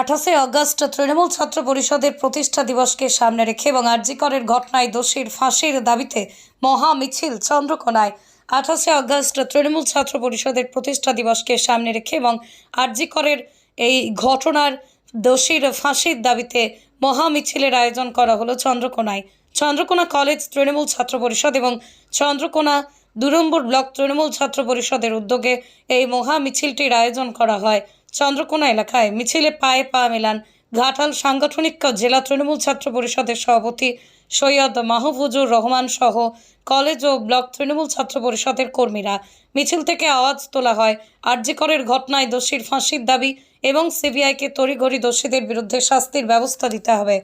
আঠাশে অগস্ট তৃণমূল ছাত্র পরিষদের প্রতিষ্ঠা দিবসকে সামনে রেখে এবং আরজিকরের ঘটনায় দোষীর ফাঁসির দাবিতে মহা মিছিল চন্দ্রকোনায়। আঠাশে অগস্ট তৃণমূল ছাত্র পরিষদের প্রতিষ্ঠা দিবসকে সামনে রেখে এবং আরজিকরের এই ঘটনার দোষীর ফাঁসির দাবিতে মহা মিছিলের আয়োজন করা হলো চন্দ্রকোনায়। চন্দ্রকোনা কলেজ তৃণমূল ছাত্র পরিষদ এবং চন্দ্রকোনা দু নম্বর ব্লক তৃণমূল ছাত্র পরিষদের উদ্যোগে এই মহা মিছিলটির আয়োজন করা হয়। চন্দ্রকোনা এলাকায় মিছিলে পায়ে পা মেলান ঘাটাল সাংগঠনিক জেলা তৃণমূল ছাত্র পরিষদের সভাপতি সৈয়দ মাহফুজুর রহমান সহ কলেজ ও ব্লক তৃণমূল ছাত্র পরিষদের কর্মীরা মিছিল থেকে আওয়াজ তোলা হয়। আরজিকরের ঘটনায় দোষীর ফাঁসির দাবি এবং সিবিআইকে তড়িঘড়ি দোষীদের বিরুদ্ধে শাস্তির ব্যবস্থা দিতে হবে।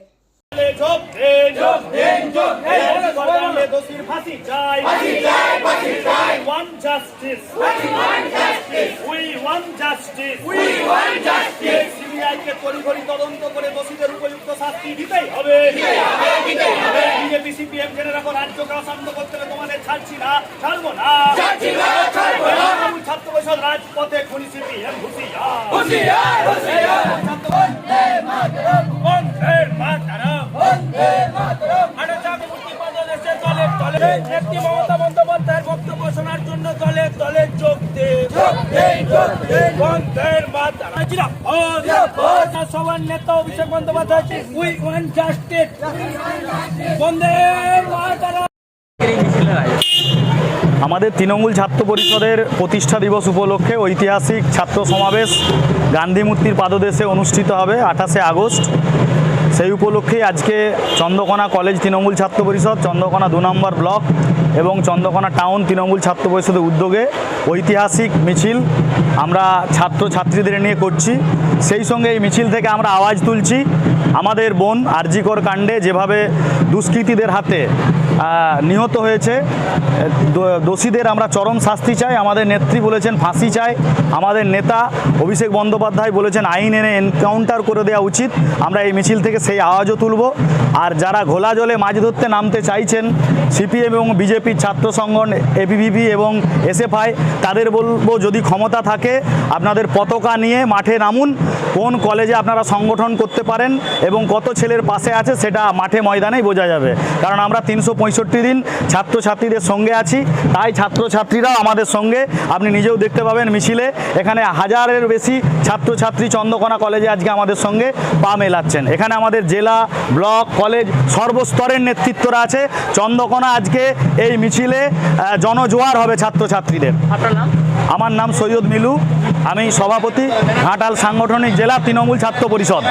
দোষীর ফাঁসি চাই। চাই চাই। We want justice we want justice CBI কে তড়িঘড়ি তদন্ত করে দোষীদের উপযুক্ত শাস্তি দিতেই হবে। দিতেই হবে বিজেপি সিপিএম জেনে রাখো রাজ্যকে অশান্ত করতে হবে তোমাদের ছাড়ছি না ছাড়বো না। ছাড়ছি না ছাড়বো না। ছাত্র পরিষদ রাজপথে খুনি সিপিএম হুঁশিয়ার। হুঁশিয়ার হুঁশিয়ার। বন্দে মাতরম বন্দে মাতরম। আরে জাগরুকতি বাংলাদেশে দলে দলে নেত্রী মমতা বন্দ্যোপাধ্যায়ের বক্তব্য শোনার জন্য দলে দলে যোগ দে যোগ দে যোগ দে। বন্ধের মাতারা জিরাফত সবার নেতা Abhishek Bandyopadhyay we want justice. বন্দে মাতারা আমাদের তৃণমূল ছাত্র পরিষদের প্রতিষ্ঠা দিবস উপলক্ষে ঐতিহাসিক ছাত্র সমাবেশ গান্ধী মূর্তির পাদদেশে অনুষ্ঠিত হবে আঠাশে আগস্ট। সেই উপলক্ষে আজকে চন্দ্রকোনা কলেজ তৃণমূল ছাত্র পরিষদ, চন্দ্রকোনা দু নম্বর ব্লক এবং চন্দ্রকোনা টাউন তৃণমূল ছাত্র পরিষদের উদ্যোগে ঐতিহাসিক মিছিল আমরা ছাত্র ছাত্রীদের নিয়ে করছি। সেই সঙ্গে এই মিছিল থেকে আমরা আওয়াজ তুলছি। আমাদের বোন আরজিকর কাণ্ডে যেভাবে দুষ্কৃতীদের হাতে নিহত হয়েছে। দোষীদের আমরা চরম শাস্তি চাই। আমাদের নেত্রী বলেছেন, ফাঁসি চাই। আমাদের নেতা অভিষেক বন্দ্যোপাধ্যায় বলেছেন, আইন এনে এনকাউন্টার করে দেওয়া উচিত। আমরা এই মিছিল থেকে সেই আওয়াজও তুলব। আর যারা ঘোলা জলে মাছ ধরতে নামতে চাইছেন, সিপিএম এবং বিজেপির ছাত্র সংগঠন এবিভিপি এবং এসএফআই তাদের বলব, যদি ক্ষমতা থাকে, আপনাদের পতাকা নিয়ে মাঠে নামুন। কোন কলেজে আপনারা সংগঠন করতে পারেন এবং কত ছেলের পাশে আছে, সেটা মাঠে ময়দানেই বোঝা যাবে। কারণ আমরা তিনশো পঁয়ষট্টি দিন ছাত্রছাত্রীদের সঙ্গে আছি। তাই ছাত্রছাত্রীরাও আমাদের সঙ্গে। আপনি নিজেও দেখতে পাবেন মিছিলে। এখানে হাজারের বেশি ছাত্রছাত্রী চন্দ্রকোনা কলেজে আজকে আমাদের সঙ্গে পা মেলাচ্ছেন। এখানে আমাদের জেলা ব্লক কলেজ সর্বস্তরের নেতৃত্বরা আছে। চন্দ্রকোনা আজকে এই মিছিলে জনজোয়ার হবে ছাত্রছাত্রীদের। আপনার নাম? আমার নাম সৈয়দ মিলু। আমি সভাপতি ঘাটাল সাংগঠনিক জেলা তৃণমূল ছাত্র পরিষদ।